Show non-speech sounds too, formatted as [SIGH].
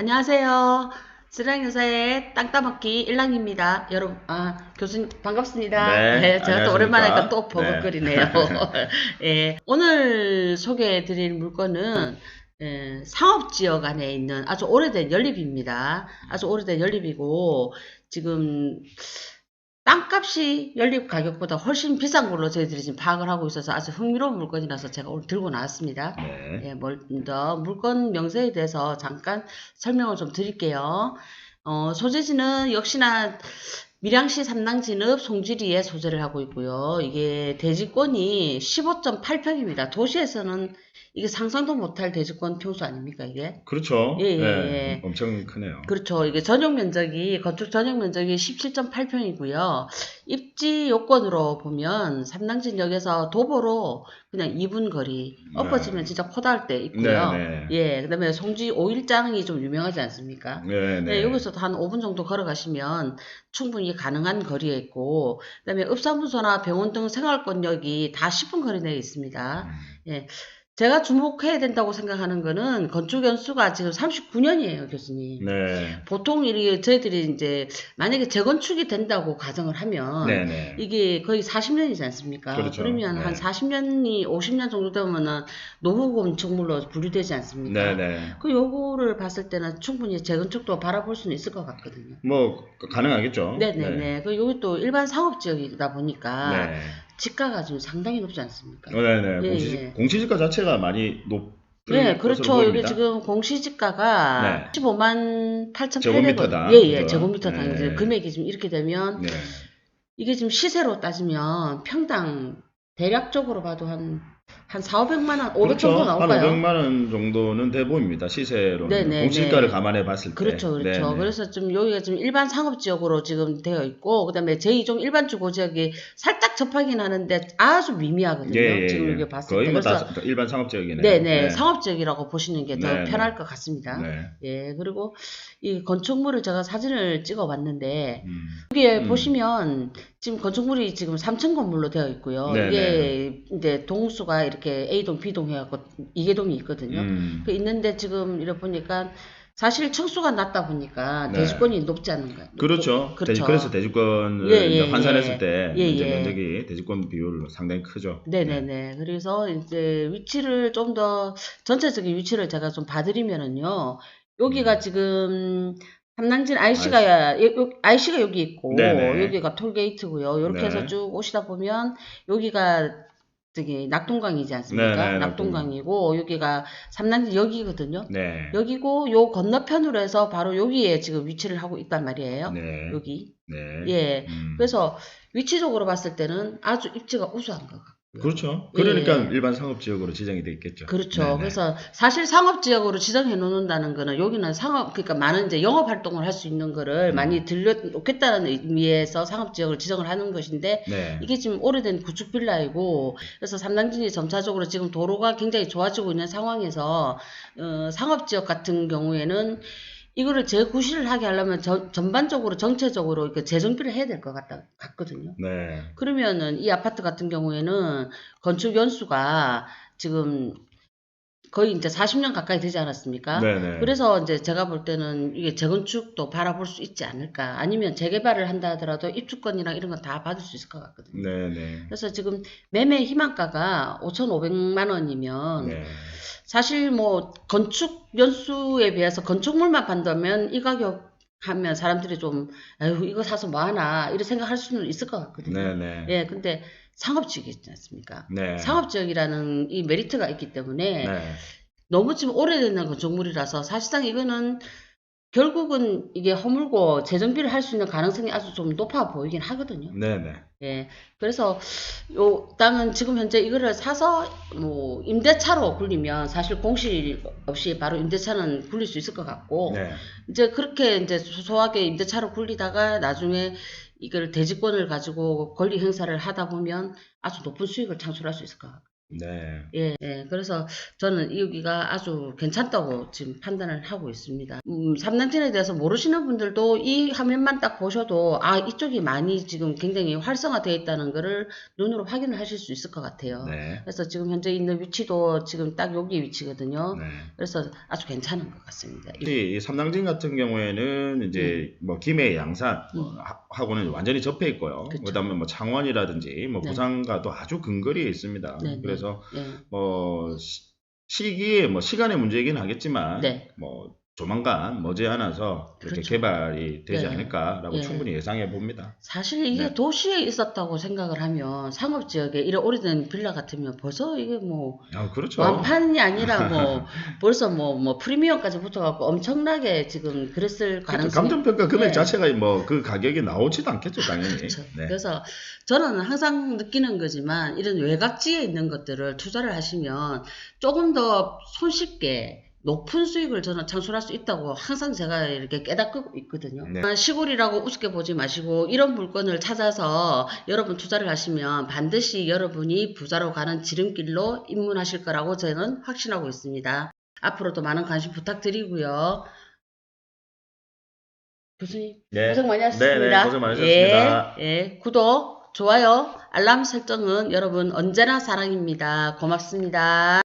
안녕하세요. 쓰랑 여사의 땅 따먹기 일랑입니다. 여러분, 아, 교수님, 반갑습니다. 네, 제가 또. 오랜만에 또 네. 버벅거리네요. [LAUGHS] 예, 오늘 소개해 드릴 물건은 예, 상업지역 안에 있는 아주 오래된 연립입니다. 아주 오래된 연립이고, 지금 땅값이 연립 가격보다 훨씬 비싼 걸로 저희들이 지금 파악을 하고 있어서 아주 흥미로운 물건이라서 제가 오늘 들고 나왔습니다. 네. 예, 먼저 물건 명세에 대해서 잠깐 설명을 좀 드릴게요. 어, 소재지는 역시나 밀양시 삼당진읍 송지리에 소재를 하고 있고요. 이게 대지권이 15.8평입니다. 도시에서는 이게 상상도 못할 대지권 평수 아닙니까, 이게? 그렇죠. 예, 예, 네, 예. 엄청 크네요. 그렇죠. 이게 전용 면적이, 건축 전용 면적이 17.8평이고요. 입지 요건으로 보면 삼당진역에서 도보로 그냥 2분 거리, 네. 엎어지면 진짜 코다할 때 있고요. 네, 네. 예, 그 다음에 송지 오일장이 좀 유명하지 않습니까? 네, 네, 네. 여기서도 한 5분 정도 걸어가시면 충분히 가능한 거리에 있고, 그 다음에 읍사무소나 병원 등 생활권역이 다 10분 거리 내에 있습니다. 음, 제가 주목해야 된다고 생각하는 거는 건축 연수가 지금 39년이에요, 교수님. 네. 보통 이 저희들이 이제 만약에 재건축이 된다고 가정을 하면 네, 네. 이게 거의 40년이지 않습니까? 그렇죠. 러면 네. 한 40년이 50년 정도 되면은 노후 건축물로 분류되지 않습니까? 네, 네. 그 요거를 봤을 때는 충분히 재건축도 바라볼 수는 있을 것 같거든요. 뭐 가능하겠죠. 네네네. 그 여기 또 일반 상업 지역이다 보니까 네. 지가가 좀 상당히 높지 않습니까? 어, 네, 네. 예, 공시지, 예. 공시지가 자체가 많이 높은 네, 그렇죠. 여기 지금 공시지가가 15만 8,800원. 제곱미터당. 예, 예? 제곱미터당. 네. 금액이 지금 이렇게 되면 네. 이게 지금 시세로 따지면 평당 대략적으로 봐도 한, 한 4, 500만 원, 500 그렇죠. 정도 한 나올까요? 500만 원 정도는 돼 보입니다. 시세로. 네, 네, 공시지가를 네. 감안해 봤을 때. 그렇죠, 그렇죠. 네, 네. 그래서 좀 여기가 좀 일반 상업 지역으로 지금 되어 있고, 그 다음에 제2종 일반 주거 지역이 살짝 접하긴 하는데 아주 미미하거든요. 예, 예, 지금 예. 여기 봤을 거의 때. 뭐 그래서 다 일반 상업 지역이네요. 네 네, 상업 지역이라고 보시는 게더 네, 네. 편할 것 같습니다. 네. 예, 그리고 이 건축물을 제가 사진을 찍어 봤는데, 음. 여기에 음. 보시면 지금 건축물이 지금 3층 건물로 되어 있고요. 네, 이게 이제 동수가 이렇게 A동, B동 해갖고 이계동이 있거든요. 음. 그 있는데 지금 이래 보니까 사실 층수가 낮다 보니까 네. 대지권이 높지 않은가요? 그렇죠. 그렇죠. 돼지- 그래서 대지권을 예, 예, 환산했을 예. 때 예, 이제 예. 면적이 대지권 비율 상당히 크죠. 네네 네. 그래서 이제 위치를 좀 더 전체적인 위치를 제가 좀 봐드리면은요. 여기가 음. 지금 삼남진 IC가 IC가 여기 있고 네네. 여기가 톨게이트고요. 이렇게 네. 해서 쭉 오시다 보면 여기가 저기 낙동강이지 않습니까? 네네, 낙동강이고 여기가 삼남진 여기거든요. 네. 여기고 요 건너편으로 해서 바로 여기에 지금 위치를 하고 있단 말이에요. 네. 여기. 네. 예. 음. 그래서 위치적으로 봤을 때는 아주 입지가 우수한 것 같고요. 그렇죠. 예, 그러니까 예. 일반 상업 지역으로 지정이 돼 있겠죠. 그렇죠. 네네. 그래서 사실 상업 지역으로 지정해 놓는다는 거는 여기는 상업 그러니까 많은 이제 영업 활동을 할 수 있는 거를 음. 많이 들려 놓겠다는 의미에서 상업 지역을 지정을 하는 것인데 네. 이게 지금 오래된 구축 빌라이고 그래서 삼당진이 점차적으로 지금 도로가 굉장히 좋아지고 있는 상황에서 어, 상업 지역 같은 경우에는 이거를 재구실을 하게 하려면 전, 전반적으로 정체적으로 이렇게 재정비를 해야 될 것 같다 같거든요. 네. 그러면은 이 아파트 같은 경우에는 건축 연수가 지금 거의 이제 40년 가까이 되지 않았습니까? 네네. 그래서 이제 제가 볼 때는 이게 재건축도 바라볼 수 있지 않을까. 아니면 재개발을 한다 하더라도 입주권이랑 이런 건 다 받을 수 있을 것 같거든요. 네네. 그래서 지금 매매 희망가가 5,500만 원이면 네. 사실 뭐 건축 연수에 비해서 건축물만 판다면 이 가격 하면 사람들이 좀 아유 이거 사서 뭐 하나 이런 생각할 수는 있을 것 같거든요. 네네. 예, 근데 상업지역이 있지 않습니까? 네. 상업지역이라는 이 메리트가 있기 때문에 네. 너무 지금 오래된 건축물이라서 사실상 이거는 결국은 이게 허물고 재정비를 할 수 있는 가능성이 아주 좀 높아 보이긴 하거든요. 네네. 예. 그래서 요 땅은 지금 현재 이거를 사서 뭐 임대차로 굴리면 사실 공실 없이 바로 임대차는 굴릴 수 있을 것 같고 네. 이제 그렇게 이제 소소하게 임대차로 굴리다가 나중에 이걸 대지권을 가지고 권리 행사를 하다 보면 아주 높은 수익을 창출할 수 있을 것 같아요. 네. 예, 예. 그래서 저는 여기가 아주 괜찮다고 지금 판단을 하고 있습니다. 음, 삼단진에 대해서 모르시는 분들도 이 화면만 딱 보셔도 아, 이쪽이 많이 지금 굉장히 활성화되어 있다는 거를 눈으로 확인을 하실 수 있을 것 같아요. 네. 그래서 지금 현재 있는 위치도 지금 딱 여기 위치거든요. 네. 그래서 아주 괜찮은 것 같습니다. 이, 이 삼당진 같은 경우에는 이제 뭐 김해 양산 뭐 음. 하- 하고는 완전히 접해 있고요. 그다음에 뭐 창원이라든지 뭐 네. 부산과도 아주 근거리에 있습니다. 네, 네. 그래서 예. 뭐 시, 시기에 뭐 시간의 문제이긴 하겠지만 네. 뭐 조만간 머지않아서 이렇게 그렇죠. 개발이 되지 네. 않을까라고 예. 충분히 예상해 봅니다. 사실 이게 네. 도시에 있었다고 생각을 하면 상업 지역에 이런 오래된 빌라 같으면 벌써 이게 뭐 아, 그렇죠. 완판이 아니라 뭐 [LAUGHS] 벌써 뭐뭐 프리미엄까지 붙어갖고 엄청나게 지금 그랬을 가능성이 감정평가 금액 네. 자체가 뭐 그 가격이 나오지도 않겠죠, 당연히. [LAUGHS] 그렇죠. 네. 그래서 저는 항상 느끼는 거지만 이런 외곽지에 있는 것들을 투자를 하시면 조금 더 손쉽게 높은 수익을 저는 창출할 수 있다고 항상 제가 이렇게 깨닫고 있거든요. 네. 아, 시골이라고 우습게 보지 마시고 이런 물건을 찾아서 여러분 투자를 하시면 반드시 여러분이 부자로 가는 지름길로 입문하실 거라고 저는 확신하고 있습니다. 앞으로도 많은 관심 부탁드리고요. 교수님 네. 고생 많이 하셨습니다. 네, 네, 고생 많으셨습니다. 예, 예. 구독, 좋아요, 알람 설정은 여러분 언제나 사랑입니다. 고맙습니다.